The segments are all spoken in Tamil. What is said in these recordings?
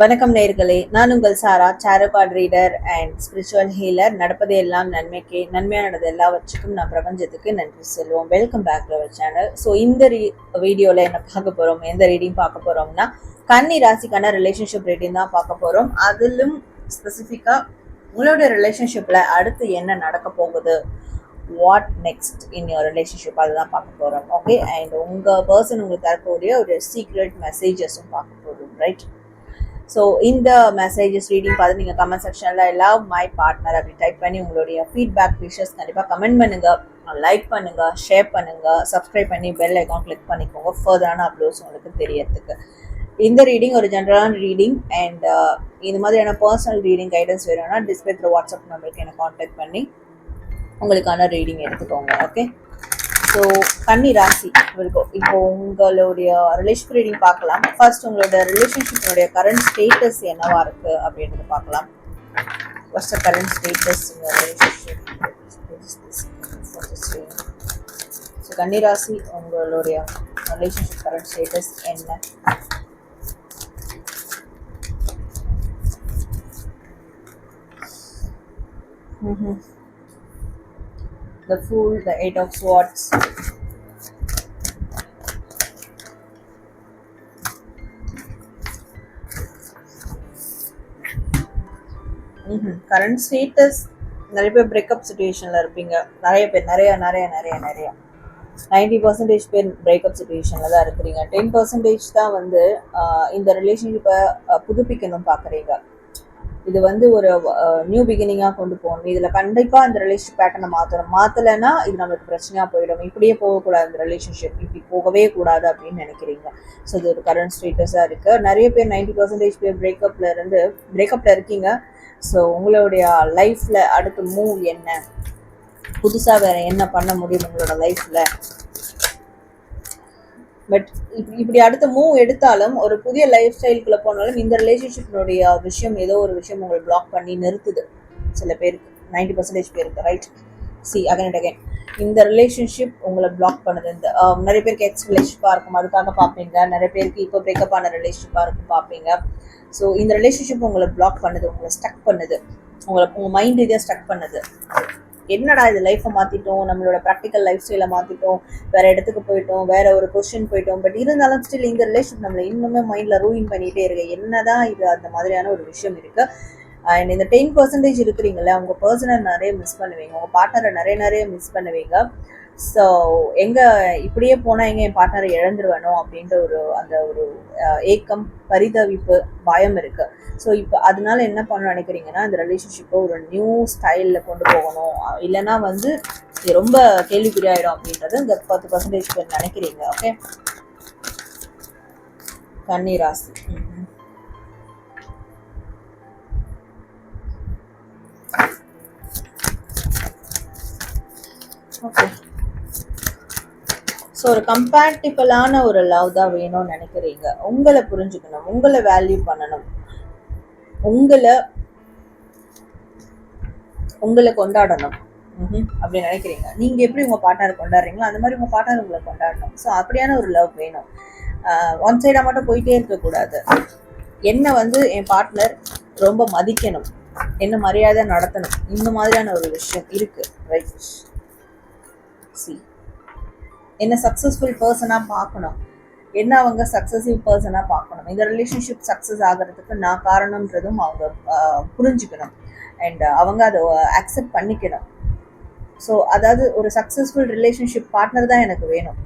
வணக்கம் நேர்களே நான் உங்கள் சாரா சாரோ ரீடர் அண்ட் ஸ்பிரிச்சுவல் ஹீலர் நடப்பது எல்லாம் நன்மைக்கு நன்மையாக நடந்த எல்லாவற்றுக்கும் நான் பிரபஞ்சத்துக்கு நன்றி சொல்லுவோம் welcome back to our channel so இந்த ரீ வீடியோவில் என்ன பார்க்க போகிறோம் எந்த ரீடிங் பார்க்க போகிறோம்னா கன்னி ராசிக்கான ரிலேஷன்ஷிப் ரீடிங் தான் பார்க்க போகிறோம் அதிலும் ஸ்பெசிஃபிக்காக உங்களோட ரிலேஷன்ஷிப்பில் அடுத்து என்ன நடக்க போகுது? What next in your relationship அதுதான் பார்க்க போகிறோம் ஓகே அண்ட் உங்கள் பர்சன் உங்களுக்கு தரக்கூடிய ஒரு சீக்ரெட் மெசேஜஸும் பார்க்க போகிறோம் ரைட் ஸோ இந்த மெசேஜஸ் ரீடிங் பார்த்து நீங்கள் கமெண்ட் செக்ஷனில் லவ் மை பார்ட்னர் அப்படி டைப் பண்ணி உங்களுடைய ஃபீட்பேக் விஷஸ் கண்டிப்பாக கமெண்ட் பண்ணுங்கள் லைக் பண்ணுங்கள் ஷேர் பண்ணுங்கள் சப்ஸ்கிரைப் பண்ணி பெல் ஐக்கான் கிளிக் பண்ணிக்கோங்க. ஃபர்தரான அப்லோட்ஸ் உங்களுக்கு தெரியறதுக்கு. இந்த ரீடிங் ஒரு ஜென்ரலான ரீடிங் அண்ட் இது மாதிரியான பர்சனல் ரீடிங் கைடன்ஸ் வேணும்னா டிஸ்பிளே த்ரூ வாட்ஸ்அப் நம்பருக்கு என்னை காண்டாக்ட் பண்ணி உங்களுக்கான ரீடிங் எடுத்துக்கோங்க ஓகே ஸோ கன்னி ராசி இருக்கும் இப்போ உங்களுடைய ரிலேஷன் ரீடிங் பார்க்கலாம். ஃபர்ஸ்ட் உங்களோட ரிலேஷன்ஷிப்பினுடைய கரண்ட் ஸ்டேட்டஸ் என்னவா இருக்கு அப்படின்றத பார்க்கலாம். ஃபர்ஸ்ட் கரண்ட் ஸ்டேட்டஸ் ஸோ கன்னி ராசி உங்களுடைய ரிலேஷன்ஷிப் கரண்ட் ஸ்டேட்டஸ் என்ன? Mm-hmm. The Fool, the Eight of Swords. Mm-hmm. Current status நிறைய பேர் பிரேக்கப் சுச்சுவேஷனில் இருப்பீங்க. நிறைய பேர் நிறைய நிறைய நிறைய நிறைய. நைன்டி பர்சன்டேஜ் பேர் பிரேக்கப் சுச்சுவேஷனில் தான் இருக்கிறீங்க. டென் பர்சன்டேஜ் தான் வந்து இந்த ரிலேஷன்ஷிப்பை புதுப்பிக்கணும் பார்க்குறீங்க இது வந்து ஒரு நியூ பிகினிங்காக கொண்டு போகணும். இதில் கண்டிப்பாக அந்த ரிலேஷன்ஷிப் பேட்டர்னை மாற்றணும் மாற்றலைன்னா இது நம்மளுக்கு பிரச்சனையாக போயிடும். இப்படியே போகக்கூடாது அந்த ரிலேஷன்ஷிப் இப்படி போகவே கூடாது அப்படின்னு நினைக்கிறீங்க. ஸோ இது ஒரு கரண்ட் ஸ்டேட்டஸாக இருக்குது நிறைய பேர் நைன்டி பர்சன்டேஜ் பேர் பிரேக்கப்பில் இருந்து பிரேக்கப்பில் இருக்கீங்க. ஸோ உங்களுடைய லைஃப்பில் அடுத்து மூவ் என்ன? புதுசாக வேறு என்ன பண்ண முடியும் உங்களோட லைஃப்பில் பட் இப்படி அடுத்த மூவ் எடுத்தாலும் ஒரு புதிய லைஃப் ஸ்டைலுக்குள்ள போனாலும் இந்த ரிலேஷன்ஷிப்னுடைய விஷயம் ஏதோ ஒரு விஷயம் உங்களை பிளாக் பண்ணி நிறுத்துது. சில பேருக்கு. நைன்டி பர்சன்டேஜ் பேருக்கு right see again and again இந்த ரிலேஷன்ஷிப் உங்களை பிளாக் பண்ணுது. இந்த நிறைய பேருக்கு எக்ஸ் ரிலேஷன்ஷிப்பாக இருக்கும். அதுக்காக பார்ப்பீங்க. நிறைய பேருக்கு இப்போ பிரேக்கப் ஆன ரிலேஷன்ஷிப்பாக இருக்கும் பார்ப்பீங்க. ஸோ இந்த ரிலேஷன்ஷிப் உங்களை பிளாக் பண்ணுது. உங்களை ஸ்டக் பண்ணுது. உங்களை உங்கள் மைண்ட் இதை ஸ்டக் பண்ணுது. என்னடா இது லைஃப்பை மாற்றிட்டோம் நம்மளோட ப்ராக்டிக்கல் லைஃப் ஸ்டைலை மாற்றிட்டோம் வேற இடத்துக்கு போயிட்டோம் வேற ஒரு கொஷின் போயிட்டோம் பட் இருந்தாலும் ஸ்டில் இந்த ரிலேஷன் நம்மளை இன்னுமே மைண்டில் ரூயின் பண்ணிகிட்டே இருக்கு. என்னதான் இது அந்த மாதிரியான ஒரு விஷயம் இருக்கு. அண்ட் இந்த டென் பர்சன்டேஜ் இருக்கிறீங்களே அவங்க பர்சனை நிறைய மிஸ் பண்ணுவீங்க உங்க பார்ட்னரை நிறைய நிறைய மிஸ் பண்ணுவீங்க. ஸோ எங்கே இப்படியே போனால் எங்கே என் பார்ட்னரை இழந்துருவேனோ அப்படின்ற ஒரு அந்த ஒரு ஏக்கம் பரிதவிப்பு பயம் இருக்குது ஸோ இப்போ அதனால என்ன பண்ண நினைக்கிறீங்கன்னா இந்த ரிலேஷன்ஷிப்பை ஒரு நியூ ஸ்டைலில் கொண்டு போகணும். இல்லைன்னா வந்து ரொம்ப கேள்விக்குறியாயிடும் அப்படின்றது இந்த பத்து பர்சன்டேஜ் பேர் நினைக்கிறீங்க ஓகே கன்னி ராசி. ஓகே ஸோ ஒரு கம்பேட்டிபிளான ஒரு லவ் தான் வேணும்னு நினைக்கிறீங்க. உங்களை புரிஞ்சுக்கணும். உங்களை வேல்யூ பண்ணணும். உங்களை உங்களை கொண்டாடணும். ம்ஹும். அப்படி நினைக்கிறீங்க. நீங்கள் எப்படி உங்கள் பார்ட்னர் கொண்டாடுறீங்களோ அந்த மாதிரி உங்கள் பார்ட்னர் உங்களை கொண்டாடணும். ஸோ அப்படியான ஒரு லவ் வேணும். ஒன் சைடாக மட்டும் போயிட்டே இருக்கக்கூடாது. என்னை வந்து என் பார்ட்னர் ரொம்ப மதிக்கணும். என்ன மரியாதை நடத்தணும். இந்த மாதிரியான ஒரு விஷயம் இருக்கு. ரைட் சி என்ன சக்ஸஸ்ஃபுல் பர்சனாக பார்க்கணும். என்ன அவங்க சக்ஸஸிவ் பர்சனாக பார்க்கணும். இந்த ரிலேஷன்ஷிப் சக்ஸஸ் ஆகிறதுக்கு நான் காரணம்ன்றதும் அவங்க புரிஞ்சுக்கணும். அண்ட் அவங்க அதை அக்செப்ட் பண்ணிக்கணும். ஸோ அதாவது ஒரு சக்ஸஸ்ஃபுல் ரிலேஷன்ஷிப் பார்ட்னர் தான் எனக்கு வேணும்.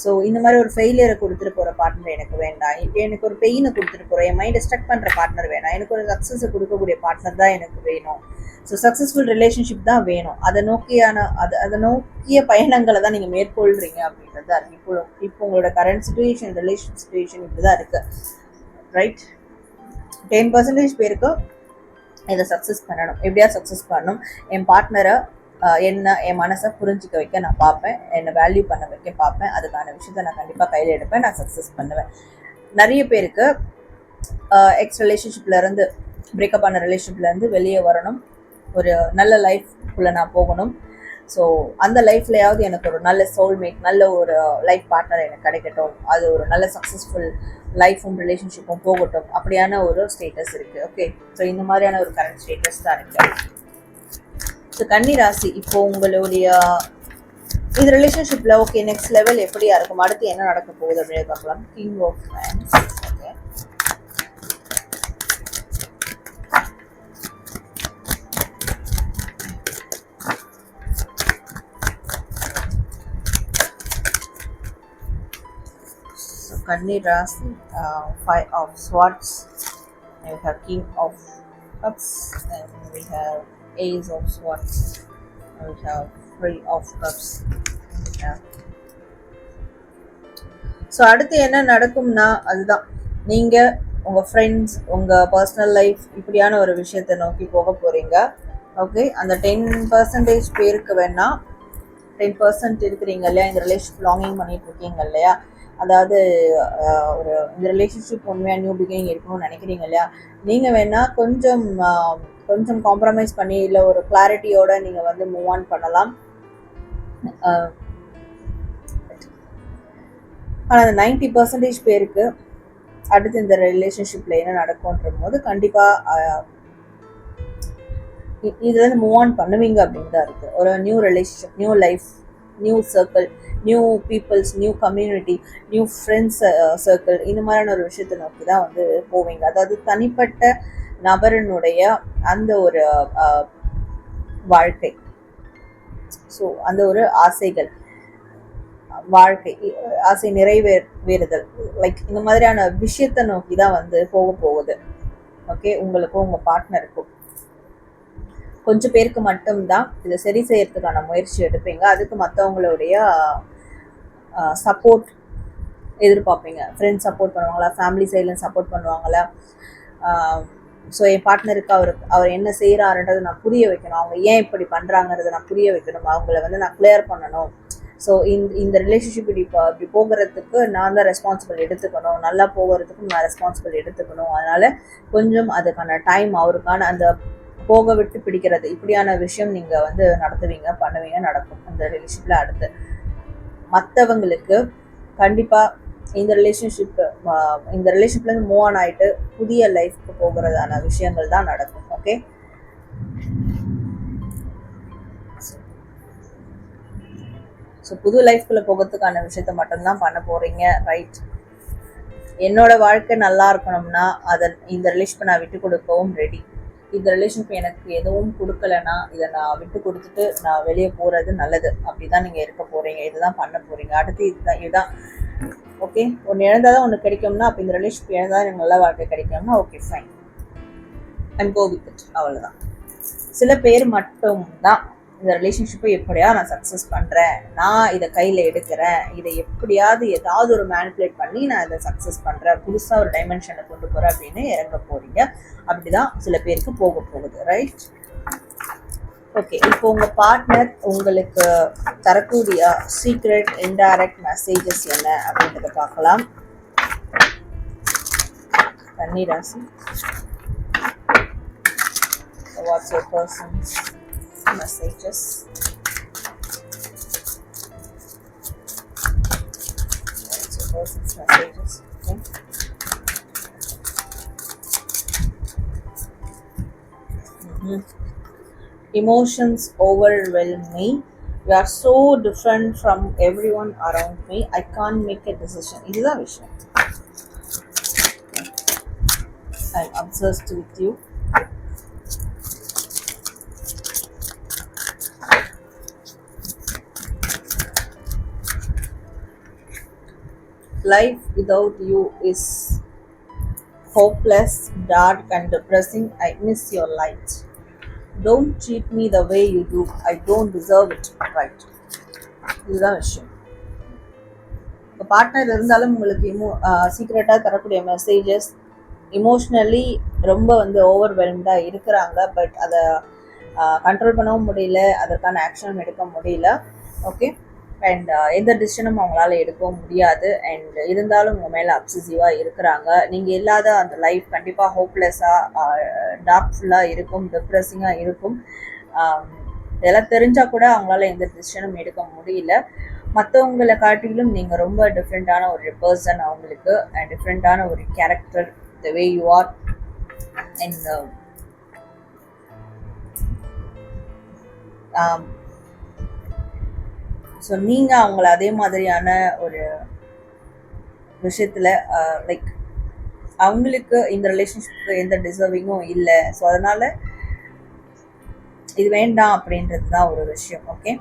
ஸோ இந்த மாதிரி ஒரு ஃபெயிலியரை கொடுத்துட்டு போகிற பார்ட்னர் எனக்கு வேண்டாம். எனக்கு ஒரு பெயினை கொடுத்துட்டு போகிற என் மைண்டை ஸ்ட்ரக் பண்ணுற பார்ட்னர் வேணாம். எனக்கு ஒரு சக்ஸஸை கொடுக்கக்கூடிய பார்ட்னர் தான் எனக்கு வேணும். ஸோ சக்ஸஸ்ஃபுல் ரிலேஷன்ஷிப் தான் வேணும். அதை நோக்கியான அதை அதை நோக்கிய பயணங்களை தான் நீங்கள் மேற்கொள்கிறீங்க அப்படின்றது தான். இருக்குது இப்போ இப்போ உங்களோட கரண்ட் சுச்சுவேஷன் ரிலேஷன் சுச்சுவேஷன் இப்படி தான் இருக்குது ரைட் டென் பர்சன்டேஜ் பேருக்கு இதை சக்ஸஸ் பண்ணணும். எப்படியா சக்ஸஸ் பண்ணணும். என் பார்ட்னரை என்ன என் மனசை புரிஞ்சிக்க வைக்க நான் பார்ப்பேன். என்னை வேல்யூ பண்ண வைக்க பார்ப்பேன். அதுக்கான விஷயத்த நான் கண்டிப்பாக கையில் எடுப்பேன். நான் சக்ஸஸ் பண்ணுவேன். நிறைய பேருக்கு எக்ஸ் ரிலேஷன்ஷிப்லேருந்து பிரேக்கப் ஆன ரிலேஷன்ஷிப்லேருந்து வெளியே வரணும். ஒரு நல்ல லைஃப்குள்ளே நான் போகணும். ஸோ அந்த லைஃப்லையாவது எனக்கு ஒரு நல்ல சோல்மேட் நல்ல ஒரு uh, லைஃப் பார்ட்னர் எனக்கு கிடைக்கட்டும். அது ஒரு நல்ல சக்ஸஸ்ஃபுல் லைஃப்பும் ரிலேஷன்ஷிப்பும் போகட்டும். அப்படியான ஒரு ஸ்டேட்டஸ் இருக்குது ஓகே ஸோ இந்த மாதிரியான ஒரு கரண்ட் ஸ்டேட்டஸ் தான் இருக்குது ஸோ கன்னி ராசி இப்போ உங்களுடைய இது ரிலேஷன்ஷிப்பில் ஓகே நெக்ஸ்ட் லெவல் எப்படியா இருக்கும்? அடுத்து என்ன நடக்க போகுது அப்படின்னு பார்க்கலாம். King of men's So, Kanni Rasi, uh, Five of Swords, and we have King of Cups, and we have Ace of Swords, and we have Three of Cups. and we have so அடுத்து என்ன நடக்கும்னா அதுதான். நீங்கள் உங்கள் ஃப்ரெண்ட்ஸ் உங்கள் பர்சனல் லைஃப் இப்படியான ஒரு விஷயத்தை நோக்கி போக போகிறீங்க ஓகே அந்த டென் பர்சன்டேஜ் பேருக்கு வேணா டென் பர்சன்ட் இருக்கிறீங்க இல்லையா? இந்த ரிலேஷன் பிலாங்கிங் பண்ணிட்டு இருக்கீங்க இல்லையா? அதாவது ஒரு இந்த ரிலேஷன்ஷிப் உண்மையாக நியூ பிகினிங் இருக்கணும்னு நினைக்கிறீங்க இல்லையா? நீங்கள் வேணால் கொஞ்சம் கொஞ்சம் காம்ப்ரமைஸ் பண்ணி இல்லை ஒரு கிளாரிட்டியோட நீங்கள் வந்து மூவ் ஆன் பண்ணலாம். ஆனால் அந்த நைன்டி பர்சன்டேஜ் பேருக்கு அடுத்து இந்த ரிலேஷன்ஷிப்பில் என்ன நடக்கும்ன்ற போது கண்டிப்பாக இதுலேருந்து மூவ் ஆன் பண்ணுவீங்க அப்படின்னு தான் இருக்குது ஒரு new relationship new life new circle new peoples new community new friends circle இந்த மாதிரியான ஒரு விஷயத்தை நோக்கி தான் வந்து போவீங்க. அதாவது தனிப்பட்ட நபரினுடைய அந்த ஒரு அஹ், வாழ்க்கை. ஸோ அந்த ஒரு ஆசைகள் வாழ்க்கை ஆசை நிறைவேறுதல் லைக் இந்த மாதிரியான விஷயத்தை நோக்கி தான் வந்து போக போகுது. ஓகே உங்களுக்கும் உங்கள் பார்ட்னருக்கும் கொஞ்சம் பேருக்கு மட்டும்தான் இதை சரி செய்யறதுக்கான முயற்சி எடுப்பீங்க. அதுக்கு மற்றவங்களுடைய சப்போர்ட் எதிர்பார்ப்பீங்க. ஃப்ரெண்ட்ஸ் சப்போர்ட் பண்ணுவாங்களா? ஃபேமிலி சைடில் சப்போர்ட் பண்ணுவாங்களா? ஸோ என் பார்ட்னருக்கு அவர் அவர் என்ன செய்கிறாருன்றதை நான் புரிய வைக்கணும். அவங்க ஏன் இப்படி பண்ணுறாங்கிறத நான் புரிய வைக்கணும். அவங்கள வந்து நான் கிளியர் பண்ணணும். ஸோ இந்த இந்த ரிலேஷன்ஷிப் இப்படி இப்போ இப்படி போகிறதுக்கு நான் தான் ரெஸ்பான்சிபிள் எடுத்துக்கணும். நல்லா போகிறதுக்கும் நான் ரெஸ்பான்சிபிள் எடுத்துக்கணும். அதனால் கொஞ்சம் அதுக்கான டைம் அவருக்கான அந்த போக விட்டு பிடிக்கிறது. இப்படியான விஷயம் நீங்கள் வந்து நடத்துவீங்க பண்ணுவீங்க நடக்கும். அந்த ரிலேஷன்ஷிப்பில் அடுத்து. மற்றவங்களுக்கு கண்டிப்பாக இந்த ரிலேஷன்ஷிப் இந்த ரிலேஷன்ஷிப்லேருந்து மூவ் ஆன் ஆகிட்டு புதிய லைஃப்க்கு போகிறதான விஷயங்கள் தான் நடக்கும். ஓகே ஸோ புது லைஃப்குள்ளே போகிறதுக்கான விஷயத்த மட்டும்தான் பண்ண போகிறீங்க ரைட் என்னோட வாழ்க்கை நல்லா இருக்கணும்னா அதை இந்த ரிலேஷன் நான் விட்டு கொடுக்கவும் ரெடி இந்த ரிலேஷன்ஷிப் எனக்கு எதுவும் கொடுக்கலனா இதை நான் விட்டு கொடுத்துட்டு நான் வெளியே போகிறது நல்லது. அப்படி தான் நீங்கள் இருக்க போகிறீங்க இதுதான் பண்ண போகிறீங்க அடுத்து இதுதான் இதுதான். ஓகே ஒன்று இழந்தால் தான் ஒன்று கிடைக்கும்னா அப்போ இந்த ரிலேஷன்ஷிப் இழந்தால் எனக்கு நல்ல வாழ்க்கை கிடைக்கும்னா okay fine and go with it அவ்வளோதான் சில பேர் மட்டும் தான் இந்த ரிலேஷன்ஷிப்பை எப்படியா நான் சக்ஸஸ் பண்ணுறேன் நான் இதை கையில் எடுக்கிறேன். இதை எப்படியாவது ஏதாவது ஒரு மேனிப்புலேட் பண்ணி நான் இதை சக்ஸஸ் பண்ணுறேன் புதுசாக ஒரு டைமென்ஷனை கொண்டு போகிறேன் அப்படின்னு இறங்க போகிறீங்க அப்படிதான் சில பேருக்கு போக போகுது ரைட் ஓகே இப்போ உங்கள் பார்ட்னர் உங்களுக்கு தரக்கூடிய சீக்ரெட் இன்டைரக்ட் மெசேஜஸ் என்ன அப்படின்றத பார்க்கலாம். தண்ணி ராசி. What's persons honestly, just messages. Okay. Emotions overwhelm me. You are so different from everyone around me. I can't make a decision. It is a vision. I'm obsessed with you. Life without you is hopeless dark and depressing. I miss your light. Don't treat me the way you do I don't deserve it right இதுதான் விஷயம். இப்போ பார்ட்னர் இருந்தாலும் உங்களுக்கு இமோ சீக்ரெட்டாக தரக்கூடிய மெசேஜஸ் இமோஷ்னலி ரொம்ப வந்து ஓவர்வெல்ம்டாக இருக்கிறாங்க. பட் அதை கண்ட்ரோல் பண்ணவும் முடியல. அதற்கான ஆக்ஷனும் எடுக்க முடியல. ஓகே அண்ட் uh, எந்த டிசிஷனும் அவங்களால எடுக்கவும் முடியாது. அண்ட் இருந்தாலும் உங்கள் மேலே அப்சசிவாக இருக்கிறாங்க. நீங்கள் இல்லாத அந்த லைஃப் கண்டிப்பாக ஹோப்லெஸ்ஸாக டார்க்ஃபுல்லாக இருக்கும் டிப்ரெஸிங்காக இருக்கும். இதெல்லாம் தெரிஞ்சால் கூட அவங்களால எந்த டிசிஷனும் எடுக்க முடியல. மற்றவங்களை காட்டிலும் நீங்கள் ரொம்ப டிஃப்ரெண்ட்டான ஒரு பர்சன் அவங்களுக்கு அண்ட் டிஃப்ரெண்ட்டான ஒரு character the way you are and so நீங்கள் அவங்கள அதே மாதிரியான ஒரு விஷயத்தில் லைக் அவங்களுக்கு இந்த ரிலேஷன்ஷிப்புக்கு எந்த டிசர்விங்கும் இல்லை. ஸோ அதனால் இது வேண்டாம் அப்படின்றது தான் ஒரு விஷயம் ஓகே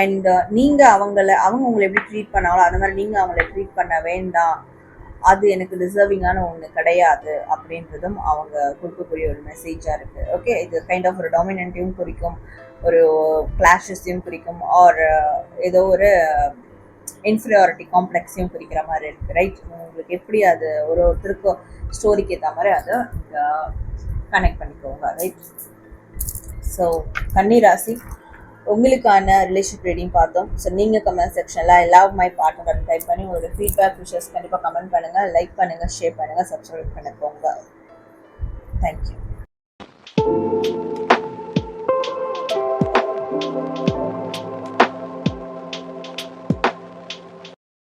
அண்ட் நீங்கள் அவங்கள அவங்க உங்களை எப்படி ட்ரீட் பண்ணாங்களோ அந்த மாதிரி நீங்கள் அவங்கள ட்ரீட் பண்ண வேண்டாம். அது எனக்கு டிசர்விங்கான ஒன்று கிடையாது அப்படின்றதும் அவங்க கொடுக்கக்கூடிய ஒரு மெசேஜாக இருக்குது ஓகே இது கைண்ட் ஆஃப் ஒரு டாமினண்ட்டையும் குறிக்கும் ஒரு கிளாஷஸையும் குறிக்கும் ஆர் uh, ஏதோ ஒரு இன்ஃபீரியாரிட்டி காம்ப்ளெக்ஸையும் குறிக்கிற மாதிரி இருக்குது ரைட் உங்களுக்கு எப்படி அது ஒரு ஒருத்தருக்கும் ஸ்டோரிக்கு ஏற்ற மாதிரி அதை uh, கனெக்ட் பண்ணிக்கோங்க ரைட் ஸோ கன்னிராசி உங்களுக்கான ரிலேஷன்ஷிப் ரீடிங் பார்த்தோம். ஸோ நீங்கள் கமெண்ட் செக்ஷனில் I love my partner type பண்ணி ஒரு ஃபீட்பேக் விஷஸ் கண்டிப்பாக கமெண்ட் பண்ணுங்கள் லைக் பண்ணுங்கள் ஷேர் பண்ணுங்கள் சப்ஸ்கிரைப் பண்ணிக்கோங்க. Thank you